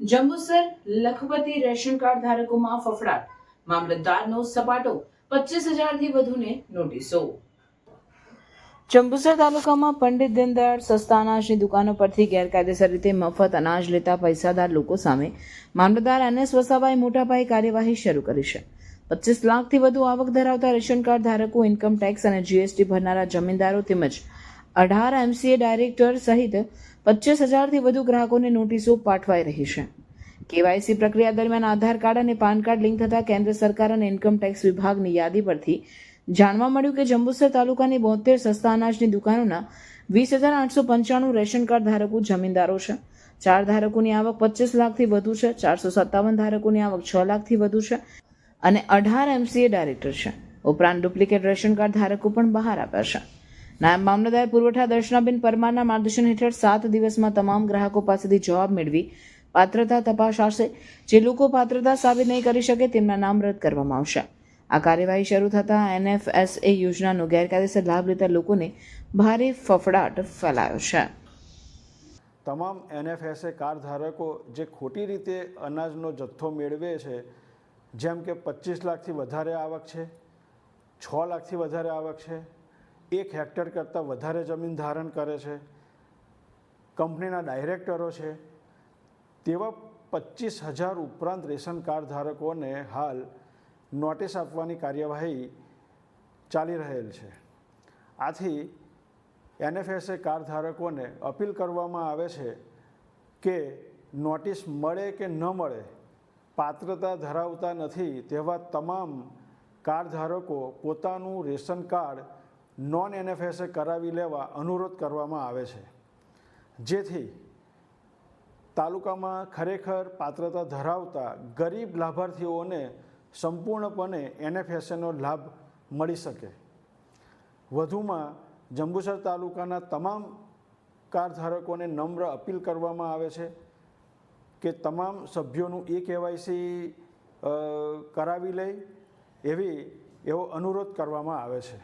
જંબુસર લખપતિ ration card ધારકોમાં ફફડાટ. મામલતદારનો સપાટો પચીસ હજારથી વધુને નોટિસો. જંબુસર તાલુકામાં પંડિત દીનદયાળ સસ્તા અનાજની દુકાનો પરથી ગેરકાયદેસર રીતે મફત અનાજ લેતા પૈસાદાર લોકો સામે મામલતદાર અને વસાવાએ મોટા પાયે કાર્યવાહી શરૂ કરી છે. પચીસ લાખથી વધુ આવક ધરાવતા રેશન કાર્ડ ધારકો, ઇન્કમ ટેક્સ અને જીએસટી ભરનારા જમીનદારો તેમજ અઢાર એમસીએ ડાયરેક્ટર સહિત પચીસ હજારથી વધુ ગ્રાહકોને નોટિસો પાઠવાઈ રહી છે. કેવાયસી પ્રક્રિયા દરમિયાન આધાર કાર્ડ અને પાન કાર્ડ લિંક થતા કેન્દ્ર સરકાર અને ઇન્કમ ટેક્સ વિભાગની યાદી પરથી જાણવા મળ્યું કે જંબુસર તાલુકાની બોતેર સસ્તા અનાજની દુકાનોના વીસ હજાર આઠસો પંચાણું રેશન કાર્ડ ધારકો જમીનદારો છે. ચાર ધારકોની આવક પચીસ લાખથી વધુ છે, ચારસો સત્તાવન ધારકોની આવક છ લાખથી વધુ છે અને અઢાર એમસીએ ડાયરેક્ટર છે. ઉપરાંત ડુપ્લિકેટ રેશન કાર્ડ ધારકો પણ બહાર આવ્યા છે. નાયબ મામલતદાર પુરવઠા દર્શનાબેન પરમારના માર્ગદર્શન હેઠળ સાત દિવસમાં તમામ ગ્રાહકો પાસેથી જવાબ મેળવી પાત્રતા તપાસાશે જે લોકો પાત્રતા સાબિત નહીં કરી શકે તેમના નામ રદ કરવામાં આવશે. આ કાર્યવાહી શરૂ થતાં એનએફએસએ યોજનાનો ગેરકાયદેસર લાભ લેતા લોકોને ભારે ફફડાટ ફેલાયો છે. તમામ એનએફએસએ કાર્ડ ધારકો જે ખોટી રીતે અનાજનો જથ્થો મેળવે છે, જેમ કે પચીસ લાખથી વધારે આવક છે, છ લાખથી વધારે આવક છે એક હેક્ટર કરતાં વધારે જમીન ધારણ કરે છે. કંપનીના ડાયરેક્ટરો છે. તેવા પચીસ હજાર ઉપરાંત રેશન કાર્ડ ધારકોને હાલ નોટિસ આપવાની કાર્યવાહી ચાલી રહેલ છે. આથી એનએફએસએ કાર્ડ ધારકોને અપીલ કરવામાં આવે છે કે નોટિસ મળે કે ન મળે, પાત્રતા ધરાવતા નથી તેવા તમામ કાર્ડ ધારકો પોતાનું રેશન કાર્ડ નોન એનએફએસએ કરાવી લેવા અનુરોધ કરવામાં આવે છે. જેથી તાલુકામાં ખરેખર પાત્રતા ધરાવતા ગરીબ લાભાર્થીઓને સંપૂર્ણપણે એનએફએસએનો લાભ મળી શકે. વધુમાં જંબુસર તાલુકાના તમામ કાર ધારકોને નમ્ર અપીલ કરવામાં આવે છે કે તમામ સભ્યોનું એ કેવાયસી કરાવી લે એવી એવો અનુરોધ કરવામાં આવે છે.